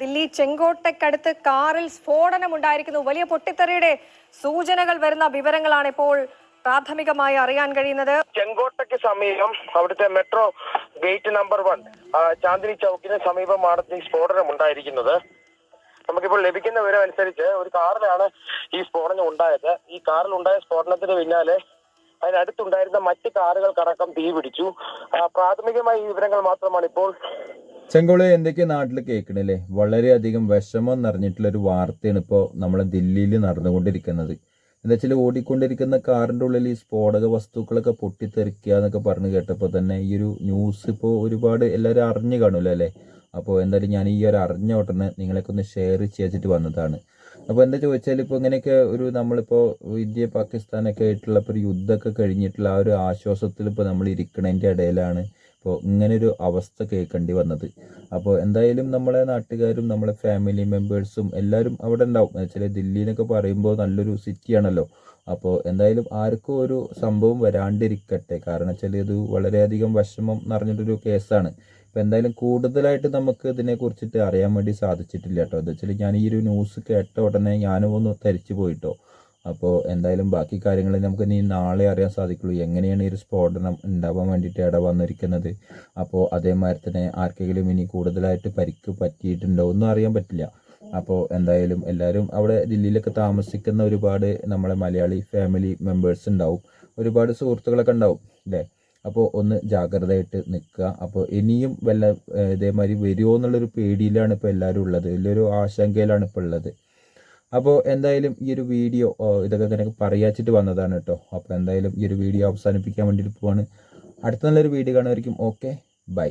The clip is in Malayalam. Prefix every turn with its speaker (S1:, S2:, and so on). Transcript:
S1: ദില്ലി ചെങ്കോട്ടയ്ക്കടുത്ത് കാറിൽ സ്ഫോടനം ഉണ്ടായിരിക്കുന്നു വലിയ പൊട്ടിത്തെറിയുടെ സൂചനകൾ വരുന്ന വിവരങ്ങളാണ് ഇപ്പോൾ പ്രാഥമികമായി അറിയാൻ കഴിയുന്നത്.
S2: ചെങ്കോട്ടയ്ക്ക് സമീപം അവിടുത്തെ metro gate number one Chandini ചൗക്കിന് സമീപമാണ് ഈ സ്ഫോടനം ഉണ്ടായിരിക്കുന്നത് നമുക്കിപ്പോൾ ലഭിക്കുന്ന വിവരം അനുസരിച്ച് ഒരു കാറിലാണ് ഈ സ്ഫോടനം ഉണ്ടായത്. ഈ കാറിൽ ഉണ്ടായ സ്ഫോടനത്തിന് പിന്നാലെ അതിനടുത്തുണ്ടായിരുന്ന മറ്റ് കാറുകൾക്കടക്കം തീ പിടിച്ചു പ്രാഥമികമായ ഈ വിവരങ്ങൾ മാത്രമാണ് ഇപ്പോൾ
S3: ചെങ്കോൾ എന്തൊക്കെ നാട്ടിൽ കേൾക്കണില്ലേ? വളരെയധികം വിഷമം നിറഞ്ഞിട്ടുള്ള ഒരു വാർത്തയാണ് ഇപ്പോൾ നമ്മളെ ദില്ലിയിൽ നടന്നുകൊണ്ടിരിക്കുന്നത്. എന്താ വെച്ചാൽ ഓടിക്കൊണ്ടിരിക്കുന്ന കാറിന്റെ ഉള്ളിൽ ഈ സ്ഫോടക വസ്തുക്കളൊക്കെ പൊട്ടിത്തെറിക്കുക എന്നൊക്കെ പറഞ്ഞു കേട്ടപ്പോൾ തന്നെ ഈ ഒരു ന്യൂസ് ഇപ്പോൾ ഒരുപാട് എല്ലാവരും അറിഞ്ഞു കാണുമല്ലോ അല്ലേ? അപ്പോൾ എന്തായാലും ഞാൻ ഈ ഒരു അറിഞ്ഞ ഉടനെ നിങ്ങളൊക്കെ ഒന്ന് ഷെയർ ചെയ്തിട്ട് വന്നതാണ്. അപ്പോൾ എന്താ ചോദിച്ചാൽ ഇപ്പോൾ ഇങ്ങനെയൊക്കെ ഒരു നമ്മളിപ്പോൾ ഇന്ത്യ പാകിസ്ഥാനൊക്കെ ആയിട്ടുള്ള ഇപ്പോൾ ഒരു യുദ്ധമൊക്കെ കഴിഞ്ഞിട്ടുള്ള ആ ഒരു ആശ്വാസത്തിൽ ഇപ്പോൾ നമ്മൾ ഇരിക്കണതിന്റെ ഇടയിലാണ്. ഇപ്പോൾ ഇങ്ങനൊരു അവസ്ഥ കേൾക്കേണ്ടി വന്നത്. അപ്പോൾ എന്തായാലും നമ്മളെ നാട്ടുകാരും നമ്മളെ ഫാമിലി മെമ്പേഴ്സും എല്ലാവരും അവിടെ ഉണ്ടാവും. വെച്ചാൽ ദില്ലി എന്നൊക്കെ പറയുമ്പോൾ നല്ലൊരു സിറ്റിയാണല്ലോ അപ്പോൾ എന്തായാലും ആർക്കും ഒരു സംഭവം വരാണ്ടിരിക്കട്ടെ. കാരണം വെച്ചാൽ ഇത് വളരെയധികം വിഷമം നിറഞ്ഞിട്ടൊരു കേസാണ്. ഇപ്പം എന്തായാലും കൂടുതലായിട്ട് നമുക്ക് ഇതിനെ കുറിച്ചിട്ട് അറിയാൻ വേണ്ടി സാധിച്ചിട്ടില്ല കേട്ടോ. എന്താ വെച്ചാൽ ഞാൻ ഈ ഒരു ന്യൂസ് കേട്ട ഉടനെ ഞാനും ഒന്ന് തരിച്ചു പോയിട്ടോ. അപ്പോൾ എന്തായാലും ബാക്കി കാര്യങ്ങൾ നമുക്ക് ഇനി നാളെ അറിയാൻ സാധിക്കുള്ളൂ. എങ്ങനെയാണ് ഈ ഒരു സ്ഫോടനം ഉണ്ടാവാൻ വേണ്ടിയിട്ട് ഇട വന്നിരിക്കുന്നത്? അപ്പോൾ അതേമാതിരി തന്നെ ആർക്കെങ്കിലും ഇനി കൂടുതലായിട്ട് പരിക്ക് പറ്റിയിട്ടുണ്ടോ ഒന്നും അറിയാൻ പറ്റില്ല. അപ്പോൾ എന്തായാലും എല്ലാവരും അവിടെ ദില്ലിയിലൊക്കെ താമസിക്കുന്ന ഒരുപാട് നമ്മളെ മലയാളി ഫാമിലി മെമ്പേഴ്സ് ഉണ്ടാവും. ഒരുപാട് സുഹൃത്തുക്കളൊക്കെ ഉണ്ടാവും അല്ലേ? അപ്പോൾ ഒന്ന് ജാഗ്രതയായിട്ട് നിൽക്കുക. അപ്പോൾ ഇനിയും വല്ല ഇതേമാതിരി വരുമോ എന്നുള്ളൊരു പേടിയിലാണ് ഇപ്പോൾ എല്ലാവരും ഉള്ളത്. വലിയൊരു ആശങ്കയിലാണ് ഇപ്പോൾ ഉള്ളത്. അപ്പോൾ എന്തായാലും ഈ ഒരു വീഡിയോ ഇതൊക്കെ ഇങ്ങനെ പറയാച്ചിട്ട് വന്നതാണ് കേട്ടോ. അപ്പോൾ എന്തായാലും ഈ ഒരു വീഡിയോ അവസാനിപ്പിക്കാൻ വേണ്ടിയിട്ട് പോവാണ്. അടുത്ത നല്ലൊരു വീഡിയോ കാണുമായിരിക്കും ഓക്കെ ബൈ.